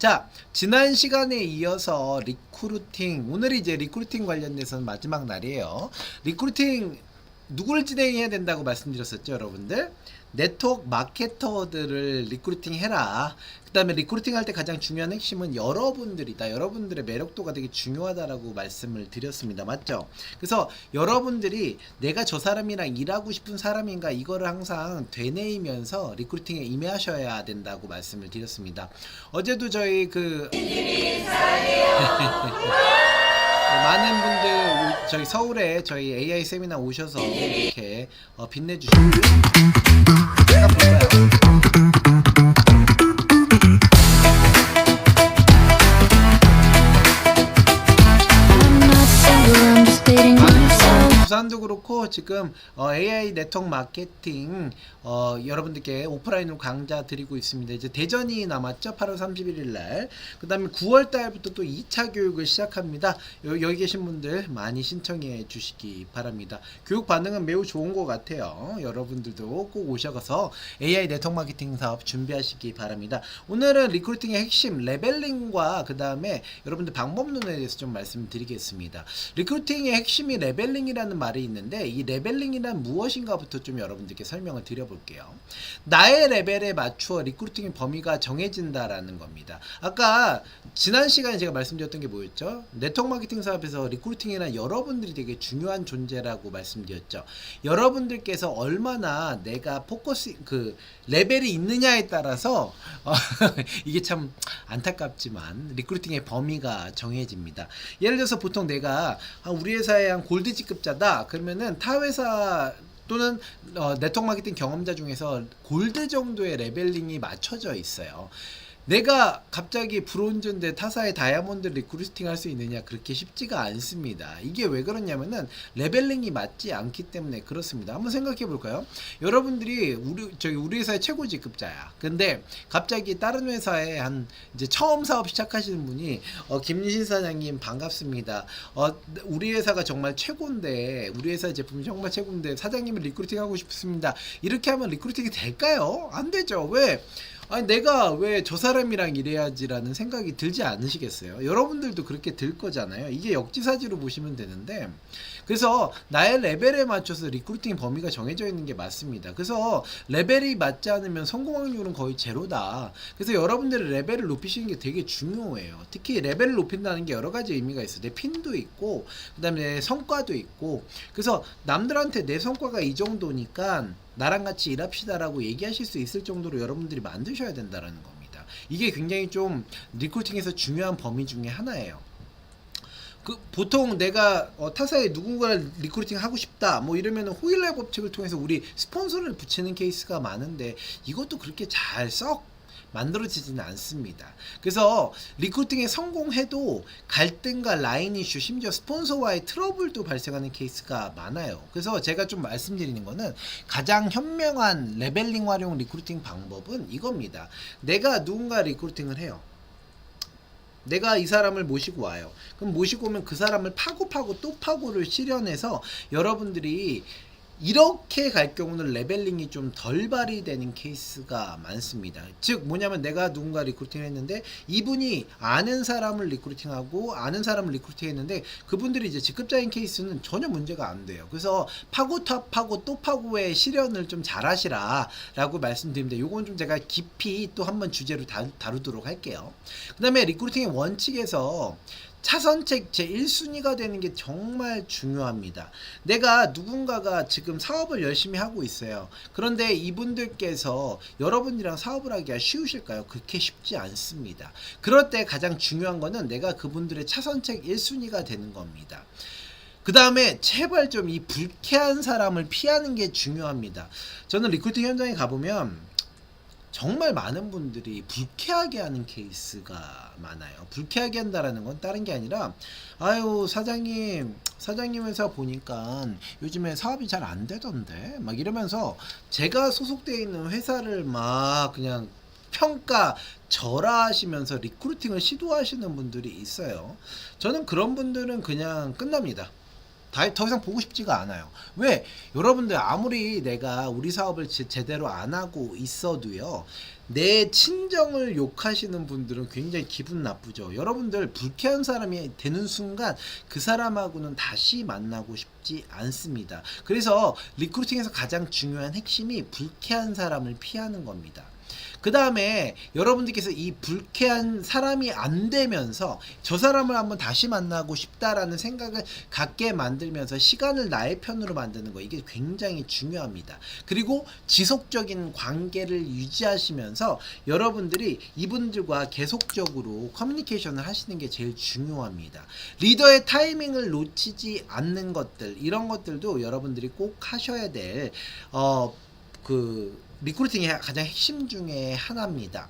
자, 지난 시간에 이어서 리크루팅, 오늘이 이제 리크루팅 관련돼서는 마지막 날이에요. 리크루팅 누구를 진행해야 된다고 말씀드렸었죠, 여러분들? 네트워크 마케터들을 리크루팅 해라. 그 다음에 리크루팅 할 때 가장 중요한 핵심은 여러분들이다. 여러분들의 매력도가 되게 중요하다라고 말씀을 드렸습니다. 맞죠? 그래서 여러분들이 내가 저 사람이랑 일하고 싶은 사람인가 이거를 항상 되뇌이면서 리크루팅에 임해하셔야 된다고 말씀을 드렸습니다. 어제도 저희 그 많은 분들 오- 저희 서울에 저희 AI 세미나 오셔서 이렇게 어, 빛내주시고 지금 어, AI 네트워크 마케팅 어, 여러분들께 오프라인으로 강좌 드리고 있습니다. 이제 대전이 남았죠. 8월 31일 날. 그다음에 9월 달부터 또 2차 교육을 시작합니다. 여, 여기 계신 분들 많이 신청해 주시기 바랍니다. 교육 반응은 매우 좋은 것 같아요. 여러분들도 꼭 오셔서 AI 네트워크 마케팅 사업 준비하시기 바랍니다. 오늘은 리크루팅의 핵심 레벨링과 그다음에 여러분들 방법론에 대해서 좀 말씀드리겠습니다. 리크루팅의 핵심이 레벨링이라는 말이 있는데 이 레벨링이란 무엇인가부터 좀 여러분들께 설명을 드려볼게요. 나의 레벨에 맞추어 리크루팅의 범위가 정해진다라는 겁니다. 아까 지난 시간에 제가 말씀드렸던 게 뭐였죠? 네트워크 마케팅 사업에서 리크루팅이란 여러분들이 되게 중요한 존재라고 말씀드렸죠. 여러분들께서 얼마나 내가 포커스 그 레벨이 있느냐에 따라서 어, 이게 참 안타깝지만 리크루팅의 범위가 정해집니다. 예를 들어서 보통 내가 아, 우리 회사의 한 골드 직급자다 그러면은 타 회사 또는 어, 네트워크 마케팅 경험자 중에서 골드 정도의 레벨링이 맞춰져 있어요. 내가 갑자기 브론즈인데 타사의 다이아몬드 리크루팅 할 수 있느냐 그렇게 쉽지가 않습니다. 이게 왜 그러냐면은 레벨링이 맞지 않기 때문에 그렇습니다. 한번 생각해 볼까요? 여러분들이 우리 저기 우리 회사의 최고 직급자야. 근데 갑자기 다른 회사에 한 이제 처음 사업 시작하시는 분이 어, 김유신 사장님 반갑습니다. 어, 우리 회사가 정말 최고인데 우리 회사 제품이 정말 최고인데 사장님을 리크루팅 하고 싶습니다. 이렇게 하면 리크루팅이 될까요? 안 되죠. 왜? 아니 내가 왜 저 사람이랑 일해야지라는 생각이 들지 않으시겠어요? 여러분들도 그렇게 들 거잖아요. 이게 역지사지로 보시면 되는데 그래서 나의 레벨에 맞춰서 리크루팅 범위가 정해져 있는 게 맞습니다. 그래서 레벨이 맞지 않으면 성공 확률은 거의 제로다. 그래서 여러분들의 레벨을 높이시는 게 되게 중요해요. 특히 레벨을 높인다는 게 여러 가지 의미가 있어요. 내 핀도 있고 그다음에 내 성과도 있고 그래서 남들한테 내 성과가 이 정도니까 나랑 같이 일합시다라고 얘기하실 수 있을 정도로 여러분들이 만드셔야 된다라는 겁니다. 이게 굉장히 좀 리크루팅에서 중요한 범위 중에 하나예요. 그 보통 내가 어, 타사에 누군가를 리크루팅 하고 싶다 뭐 이러면 호일러 법칙을 통해서 우리 스폰서를 붙이는 케이스가 많은데 이것도 그렇게 잘 썩 만들어지지는 않습니다. 그래서 리크루팅에 성공해도 갈등과 라인 이슈 심지어 스폰서와의 트러블도 발생하는 케이스가 많아요. 그래서 제가 좀 말씀드리는 거는 가장 현명한 레벨링 활용 리크루팅 방법은 이겁니다. 내가 누군가 리크루팅을 해요. 내가 이 사람을 모시고 와요. 그럼 모시고 오면 그 사람을 파고 파고 또 파고를 실현해서 여러분들이 이렇게 갈 경우는 레벨링이 좀 덜 발휘되는 케이스가 많습니다. 즉 뭐냐면 내가 누군가 리크루팅을 했는데 이분이 아는 사람을 리크루팅하고 아는 사람을 리크루팅했는데 그분들이 이제 직급자인 케이스는 전혀 문제가 안 돼요. 그래서 파고 탑하고 또 파고의 실현을 좀 잘하시라라고 말씀드립니다. 요건 좀 제가 깊이 또 한번 주제로 다, 다루도록 할게요. 그다음에 리크루팅의 원칙에서 차선책 제 1순위가 되는 게 정말 중요합니다. 내가 누군가가 지금 사업을 열심히 하고 있어요. 그런데 이분들께서 여러분이랑 사업을 하기가 쉬우실까요? 그렇게 쉽지 않습니다. 그럴 때 가장 중요한 거는 내가 그분들의 차선책 1순위가 되는 겁니다. 그 다음에 제발 좀 이 불쾌한 사람을 피하는 게 중요합니다. 저는 리크루팅 현장에 가보면 정말 많은 분들이 불쾌하게 하는 케이스가 많아요. 불쾌하게 한다라는 건 다른 게 아니라 아유 사장님 사장님 회사 보니까 요즘에 사업이 잘 안 되던데 막 이러면서 제가 소속돼 있는 회사를 막 그냥 평가 절하하시면서 리크루팅을 시도하시는 분들이 있어요. 저는 그런 분들은 그냥 끝납니다. 다, 더 이상 보고 싶지가 않아요. 왜? 여러분들 아무리 내가 우리 사업을 제, 제대로 안 하고 있어도요. 내 친정을 욕하시는 분들은 굉장히 기분 나쁘죠. 여러분들 불쾌한 사람이 되는 순간 그 사람하고는 다시 만나고 싶지 않습니다. 그래서 리크루팅에서 가장 중요한 핵심이 불쾌한 사람을 피하는 겁니다. 그 다음에 여러분들께서 이 불쾌한 사람이 안 되면서 저 사람을 한번 다시 만나고 싶다라는 생각을 갖게 만들면서 시간을 나의 편으로 만드는 거 이게 굉장히 중요합니다. 그리고 지속적인 관계를 유지하시면서 여러분들이 이분들과 계속적으로 커뮤니케이션을 하시는 게 제일 중요합니다. 리더의 타이밍을 놓치지 않는 것들 이런 것들도 여러분들이 꼭 하셔야 될 어, 그 리크루팅의 가장 핵심 중에 하나입니다.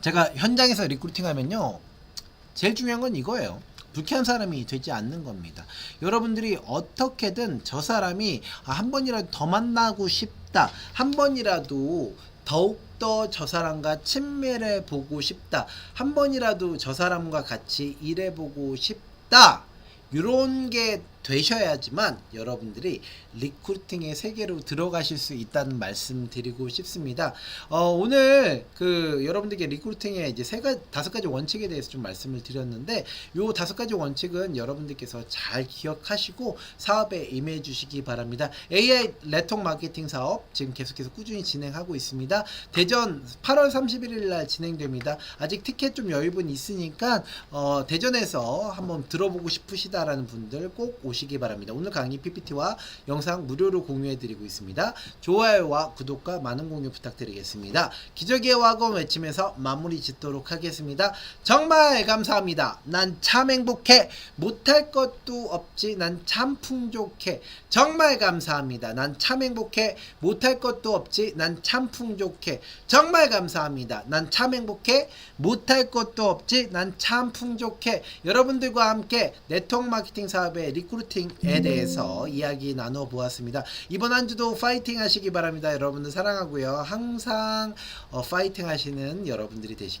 제가 현장에서 리크루팅 하면요. 제일 중요한 건 이거예요. 불쾌한 사람이 되지 않는 겁니다. 여러분들이 어떻게든 저 사람이 아, 한 번이라도 더 만나고 싶다. 한 번이라도 더욱더 저 사람과 친밀해 보고 싶다. 한 번이라도 저 사람과 같이 일해 보고 싶다. 이런 게 되셔야지만 여러분들이 리크루팅의 세계로 들어가실 수 있다는 말씀 드리고 싶습니다. 어, 오늘 그 여러분들께 리크루팅의 이제 세 가지 다섯 가지 원칙에 대해서 좀 말씀을 드렸는데 요 다섯 가지 원칙은 여러분들께서 잘 기억하시고 사업에 임해 주시기 바랍니다. AI 레통 마케팅 사업 지금 계속해서 꾸준히 진행하고 있습니다. 대전 8월 31일 날 진행됩니다. 아직 티켓 좀 여유분 있으니까 어, 대전에서 한번 들어보고 싶으시다라는 분들 꼭 오 시기 바랍니다. 오늘 강의 PPT와 영상 무료로 공유해 드리고 있습니다. 좋아요와 구독과 많은 공유 부탁드리겠습니다. 기적의 와건 외치면서 마무리 짓도록 하겠습니다. 정말 감사합니다. 난 참 행복해. 못할 것도 없지. 난 참 풍족해. 정말 감사합니다. 난 참 행복해. 못할 것도 없지. 난 참 풍족해. 정말 감사합니다. 난 참 행복해. 못할 것도 없지. 난 참 풍족해. 여러분들과 함께 네트워크 마케팅 사업의 리크루 팅에 대해서 이야기 나눠 보았습니다. 이번 한 주도 파이팅 하시기 바랍니다. 여러분들 사랑하고요. 항상 어, 파이팅 하시는 여러분들이 되시기 바랍니다.